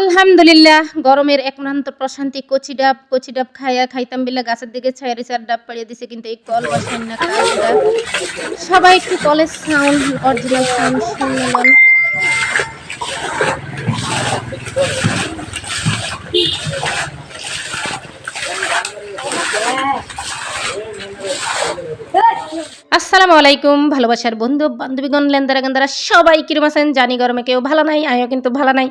আলহামদুলিল্লাহ, গরমের একমাত্র প্রশান্তি, কচি ডাব কচি ডাব খাইয়া খাইতাম বিল্লা, গাছের দিকে ছায়া আর ডাব পাড়িয়ে দিছে, কিন্তু এই কল বসেন না সবাই একটু কলের সাউন্ড অরিজিনাল সাউন্ড শুনলেন আসসালামু আলাইকুম, ভালোবাসার বন্ধু, বান্ধবীগণ লেন্দারা গেন্দারা সবাই কিরম আছেন? জানি গরমে কেউ ভালো নাই, আমিও কিন্তু ভালো নাই।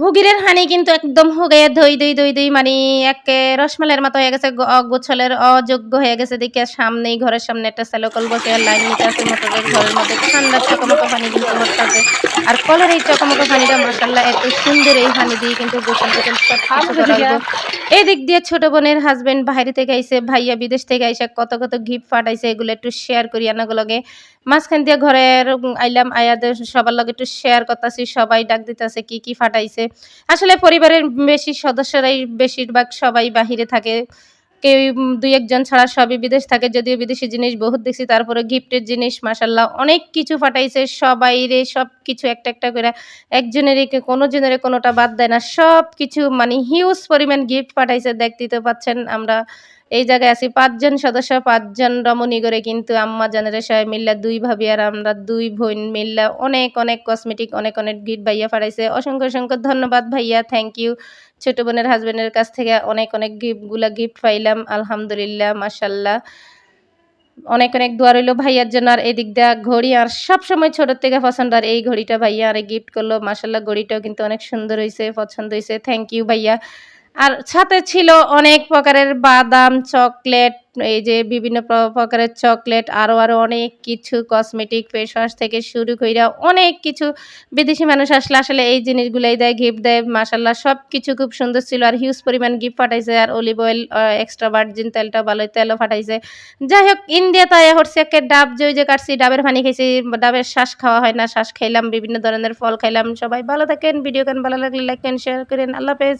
হুগিরের হানি কিন্তু একদম হুগে ধই দই দই দই মানে একে রসমালের মতো হয়ে গেছে অগোছলের অযোগ্য হয়ে গেছে। দেখে সামনেই ঘরের সামনে একটা স্যালোকল বসে, লাইন নিতে আছে মোটরের ঘরের মধ্যে। ঠান্ডা চকমকো পানি কিন্তু হচ্ছে আর কলের এই চকমকো পানিটা মশাল্লা এত সুন্দর এই পানি দিয়ে কিন্তু গোসল টোসল সব হইবো। এই দিক দিয়ে ছোট বোনের হাজবেন্ড বাইরে থেকে আইসে ভাইয়া বিদেশ থেকে আইসে কত কত গিফট ফাটাইছে এগুলো একটু শেয়ার করি আনাগো লগে মাঝখান দিয়ে ঘরের আইলাম আয়াদের সবার লগে একটু শেয়ার করতেছি, সবাই ডাক দিতেছে কি কি ফাটাইছে আসলে পরিবারের বেশি সদস্যরাই বেশিরভাগ সবাই বাহিরে থাকে কেউ দুই একজন ছাড়া সবই বিদেশ থাকে, যদিও বিদেশি জিনিস বহুত দেখছি, তারপরে গিফটের জিনিস মাসাল্লাহ অনেক কিছু ফাটাইছে, সবাই রে সব কিছু একটা একটা করে একজনের কোনো জনের কোনোটা বাদ দেয় না সব কিছু মানে হিউজ পরিমাণ গিফট পাঠাইছে দেখতেই তো পাচ্ছেন আমরা। এই জায়গায় আছি। পাঁচজন সদস্য, পাঁচজন রমণী করে কিন্তু আম্মা জানের সবাই মিল্লা, দুই ভাবি আর আমরা দুই বোন মিল্লা অনেক অনেক কসমেটিক অনেক অনেক গিফট ভাইয়া পাঠাইছে অসংখ্য অসংখ্য ধন্যবাদ ভাইয়া থ্যাংক ইউ ছোট বোনের হাজবেন্ডের কাছ থেকে অনেক অনেক গিফটগুলা গিফট পাইলাম, আলহামদুলিল্লাহ মাসাল্লাহ অনেক অনেক দোয়া রইল ভাইয়ার জন্য আর এদিক দিয়া ঘড়ি আর সব সময় ছোট থেকে পছন্দ আর এই ঘড়িটা ভাইয়া আরে গিফট করল মাসাল্লাহ ঘড়িটাও কিন্তু অনেক সুন্দর হয়েছে পছন্দ হয়েছে থ্যাংক ইউ ভাইয়া। আর সাথে ছিল অনেক প্রকারের বাদাম, চকলেট, এই যে বিভিন্ন প্র- প্রকারের চকলেট আরও আরও অনেক কিছু কসমেটিক ফেস ওয়াশ থেকে শুরু কইরা অনেক কিছু বিদেশি মানুষ আসলে আসলে এই জিনিসগুলাই দেয় গিফট দেয় মাসাল্লাহ সব কিছু খুব সুন্দর ছিল আর হিউজ পরিমাণ গিফট ফাটাইছে আর অলিভ অয়েল এক্সট্রা ভার্জিন তেলটা ভালো তেলও ফাটাইছে যাই হোক ইন্ডিয়াতে আয়া হচ্ছে ডাব, যে যে কাটছি, ডাবের পানি খেয়েছি ডাবের শ্বাস খাওয়া হয় না, শ্বাস খাইলাম, বিভিন্ন ধরনের ফল খাইলাম, সবাই ভালো থাকেন ভিডিও গান ভালো লাগলে লাইক শেয়ার করেন, আল্লাহ হাফেজ।